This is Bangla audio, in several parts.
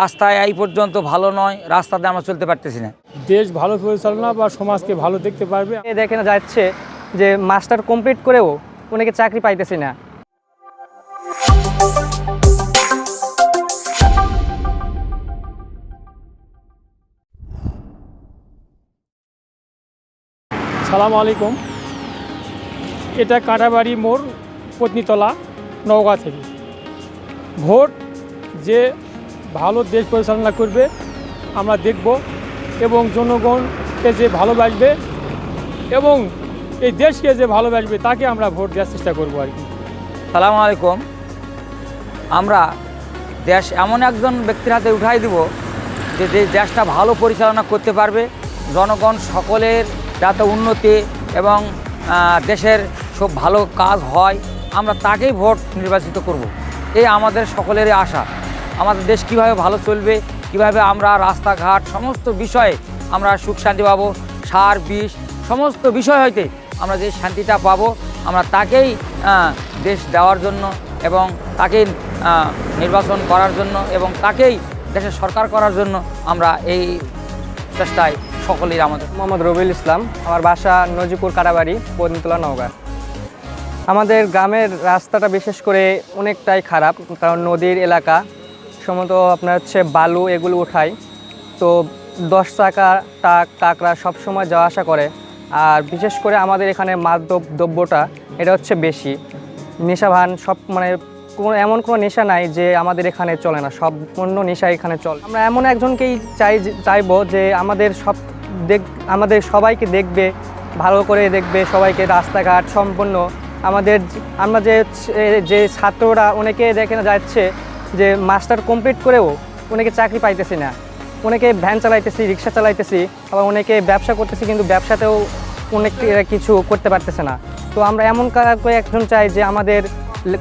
রাস্তায় এই পর্যন্ত ভালো নয় রাস্তাতে আমরা চলতে পারতেছি না। দেশ ভালো পরিচালনা বা সমাজকে ভালো দেখতে পারবে। এ দেখে না যাচ্ছে যে মাস্টার কমপ্লিট করেও অনেকে চাকরি পাইতেছে না। সালাম আলাইকুম। এটা কাঁটাবাড়ি মোড় পত্নীতলা নওগাঁ থেকে। ভোট যে ভালো দেশ পরিচালনা করবে, আমরা দেখব। এবং জনগণকে যে ভালোবাসবে এবং এই দেশকে যে ভালোবাসবে, তাকে আমরা ভোট দেওয়ার চেষ্টা করব আর কি। সালাম আলাইকুম। আমরা দেশ এমন একজন ব্যক্তির হাতে উঠাই দিব যে দেশটা ভালো পরিচালনা করতে পারবে, জনগণ সকলের যাতে উন্নতি এবং দেশের সব ভালো কাজ হয়, আমরা তাকেই ভোট নির্বাচিত করব। এই আমাদের সকলেরই আশা। আমাদের দেশ কীভাবে ভালো চলবে কীভাবে আমরা রাস্তাঘাট সমস্ত বিষয়ে আমরা সুখ শান্তি পাবো সার বিষ সমস্ত বিষয় হইতে আমরা যে শান্তিটা পাবো আমরা তাকেই দেশ দেওয়ার জন্য এবং আহ, নির্বাচন করার জন্য এবং তাকেই দেশের সরকার করার জন্য আমরা এই চেষ্টায় সকলেই আমাদের। মোহাম্মদ রবিউল ইসলাম আমার বাসা নজিপুর কারাবাড়ি পদিনতলা নওগাঁ। আমাদের গ্রামের রাস্তাটা বিশেষ করে অনেকটাই খারাপ কারণ নদীর এলাকা সম্ভবত আপনার হচ্ছে বালু এগুলো উঠায়। তো দশ চাকা, টাক, কাঁকড়া সবসময় যাওয়া আসা করে। আর বিশেষ করে আমাদের এখানে মাদক দ্রব্যটা, এটা হচ্ছে বেশি। নেশাভান সব মানে কোনো, এমন কোনো নেশা নাই যে আমাদের এখানে চলে না। সব অন্য নেশা এখানে চলে। আমরা এমন একজনকেই চাই চাইব যে আমাদের সব দেখ, আমাদের সবাইকে দেখবে, ভালো করে দেখবে সবাইকে, রাস্তাঘাট সম্পূর্ণ। আমাদের আমরা যে যে ছাত্ররা অনেকে দেখে যাচ্ছে যে মাস্টার কমপ্লিট করেও অনেকে চাকরি পাইতেছি না। অনেকে ভ্যান চালাইতেছি, রিক্সা চালাইতেছি, আবার অনেকে ব্যবসা করতেছি কিন্তু ব্যবসাতেও অনেক কিছু করতে পারতেছে না। তো আমরা এমন একজন চাই যে আমাদের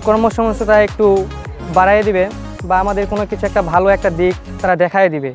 কর্মসংস্থাটা একটু বাড়াই দিবে বা আমাদের কোনো কিছু একটা ভালো একটা দিক তারা দেখায় দিবে।